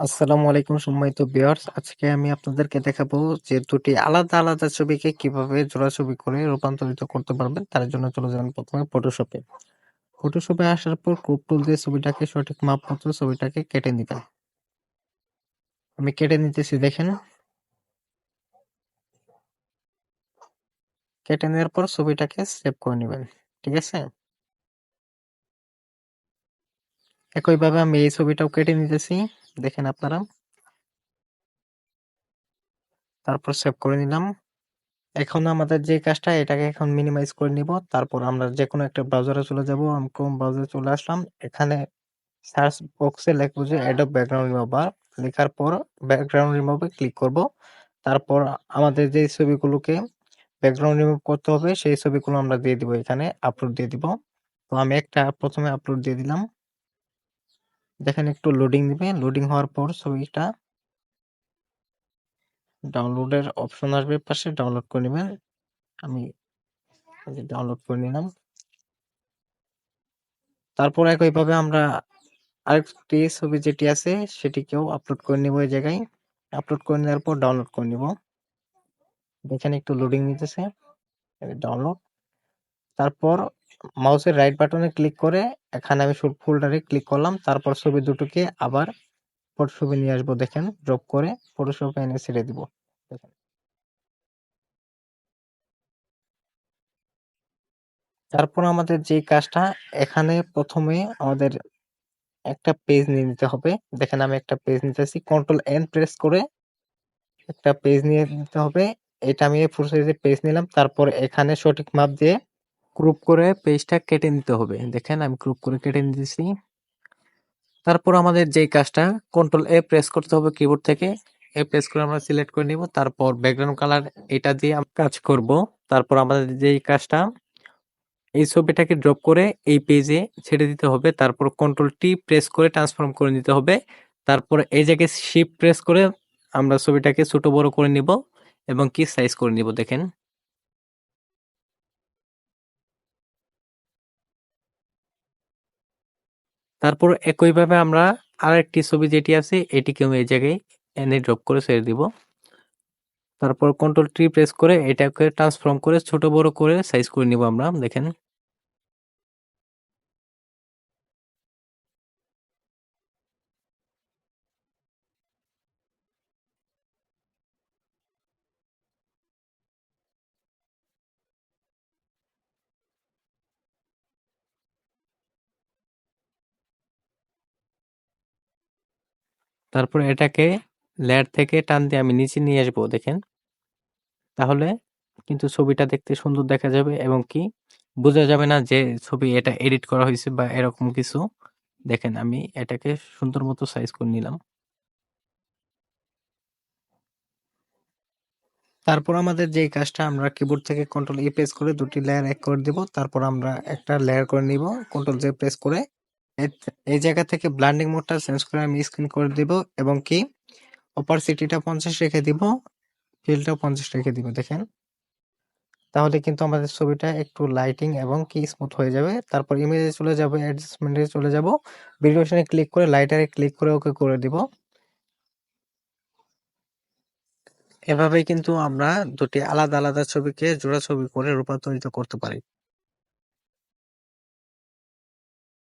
আসসালামু আলাইকুম সম্মানিত ভিউয়ার্স। আজকে আমি আপনাদেরকে দেখাবো যে দুটি আলাদা আলাদা ছবিকে কীভাবে জোড়া ছবি করে রূপান্তরিত করতে পারবেন, তার জন্য চলে যাবেন প্রথমে ফটোশপে ফটোশপে আসার পর ক্রপ টুল দিয়ে ছবিটাকে সঠিক মাপ মতো ছবিটাকে কেটে নিবেন। আমি কেটে নিতেছি, দেখেন। কেটে নেওয়ার পর ছবিটাকে সেভ করে নেবেন, ঠিক আছে? একইভাবে আমি এই ছবিটাও কেটে নিতেছি। দেখেন আপনারা। তারপর সেভ করে নিলাম। এখন আমাদের যে কাজটা, এটাকে এখন মিনিমাইজ করে নিব। তারপর আমরা যে কোনো একটা ব্রাউজারে চলে যাব। আমি ক্রোম ব্রাউজারে চলে আসলাম। এখানে সার্চ বক্সে লিখব যে অ্যাডব ব্যাকগ্রাউন্ড রিমুভার লেখার পর ব্যাকগ্রাউন্ড রিমুভে ক্লিক করব। তারপর আমাদের যে ছবিগুলোকে ব্যাকগ্রাউন্ড রিমুভ করতে হবে, সেই ছবিগুলো আমরা দিয়ে দিব এখানে আপলোড দিয়ে দিব। তো আমি একটা প্রথমে আপলোড দিয়ে দিলাম। দেখেন একটু লোডিং দিবে লোডিং হওয়ার পর ছবিটা ডাউনলোডের অপশন আসবে পাশে ডাউনলোড করে নেবেন। আমি ডাউনলোড করে নিলাম। তারপর একইভাবে আমরা আরেকটি ছবি যেটি আছে, সেটিকেও আপলোড করে নিব এই জায়গায়। আপলোড করে নেওয়ার পর ডাউনলোড করে নিব। দেখেন একটু লোডিং নিতেছে। ডাউনলোড তারপর মাউসের রাইট বাটনে ক্লিক করে এখানে আমি ফোল্ডারে ক্লিক করলাম, তারপর ছবি দুটোকে আবার ফটোশপে নিয়ে আসব, দেখেন ড্রপ করে ফটোশপে এনে ছেড়ে দিব। দেখেন তারপর আমাদের যে কাজটা, এখানে প্রথমে আমাদের একটা পেজ নিয়ে নিতে হবে। দেখেন, আমি একটা পেজ নিতে নিতেছি কন্ট্রোল এন প্রেস করে একটা পেজ নিয়ে নিতে হবে। এটা আমি ফুল সাইজের পেজ নিলাম, তারপর এখানে সঠিক মাপ দিয়ে গ্রুপ করে পেজটা কেটে নিতে হবে। দেখেন আমি ক্রুপ করে কেটে নিতেছি। তারপর আমাদের যে কাজটা কন্ট্রোল এ প্রেস করতে হবে কিবোর্ড থেকে। এ প্রেস করে আমরা সিলেক্ট করে নিব। তারপর ব্যাকগ্রাউন্ড কালার এটা দিয়ে কাজ করব। তারপর আমাদের যেই কাজটা, এই ছবিটাকে ড্রপ করে এই পেজে ছেড়ে দিতে হবে। তারপর কন্ট্রোল টি প্রেস করে ট্রান্সফর্ম করে নিতে হবে। তারপর এই জায়গায় শিপ প্রেস করে আমরা ছবিটাকে ছোট বড় করে নিব এবং কি সাইজ করে নিব দেখেন। তারপর একইভাবে আমরা আরেকটি ছবি যেটি আছে, এটিকেও এই জায়গায় এনে ড্রপ করে ছেড়ে দিব। তারপর কন্ট্রোল ট্রি প্রেস করে এটাকে ট্রান্সফর্ম করে ছোট বড় করে সাইজ করে নিব আমরা, দেখেন। তারপর এটাকে লেয়ার থেকে টান দিয়ে আমি নিচে নিয়ে আসব, দেখেন। তাহলে কিন্তু ছবিটা দেখতে সুন্দর দেখা যাবে এবং কি বোঝা যাবে না যে ছবি এটা এডিট করা হয়েছে বা এরকম কিছু। দেখেন, আমি এটাকে সুন্দর মতো সাইজ করে নিলাম। তারপর আমাদের যে কাজটা আমরা কিবোর্ড থেকে কন্ট্রোল ই প্রেস করে দুটি লেয়ার এক করে দিব, তারপর আমরা একটা লেয়ার করে নিব কন্ট্রোল জে প্রেস করে। এই জায়গা থেকে ব্লান্ডিং মোডটা চেঞ্জ করে আমি স্ক্রিন করে দিব এবং কি অপারসিটিটা পঞ্চাশ রেখে দিব ফিলটাও পঞ্চাশ রেখে দিব, দেখেন। তাহলে কিন্তু আমাদের ছবিটা একটু লাইটিং এবং কি স্মুথ হয়ে যাবে। তারপর ইমেজে চলে যাব অ্যাডজাস্টমেন্টে চলে যাব। ভিডিওশনে ক্লিক করে লাইটারে ক্লিক করে ওকে করে দিব। এভাবেই কিন্তু আমরা দুটি আলাদা আলাদা ছবিকে জোড়া ছবি করে রূপান্তরিত করতে পারি।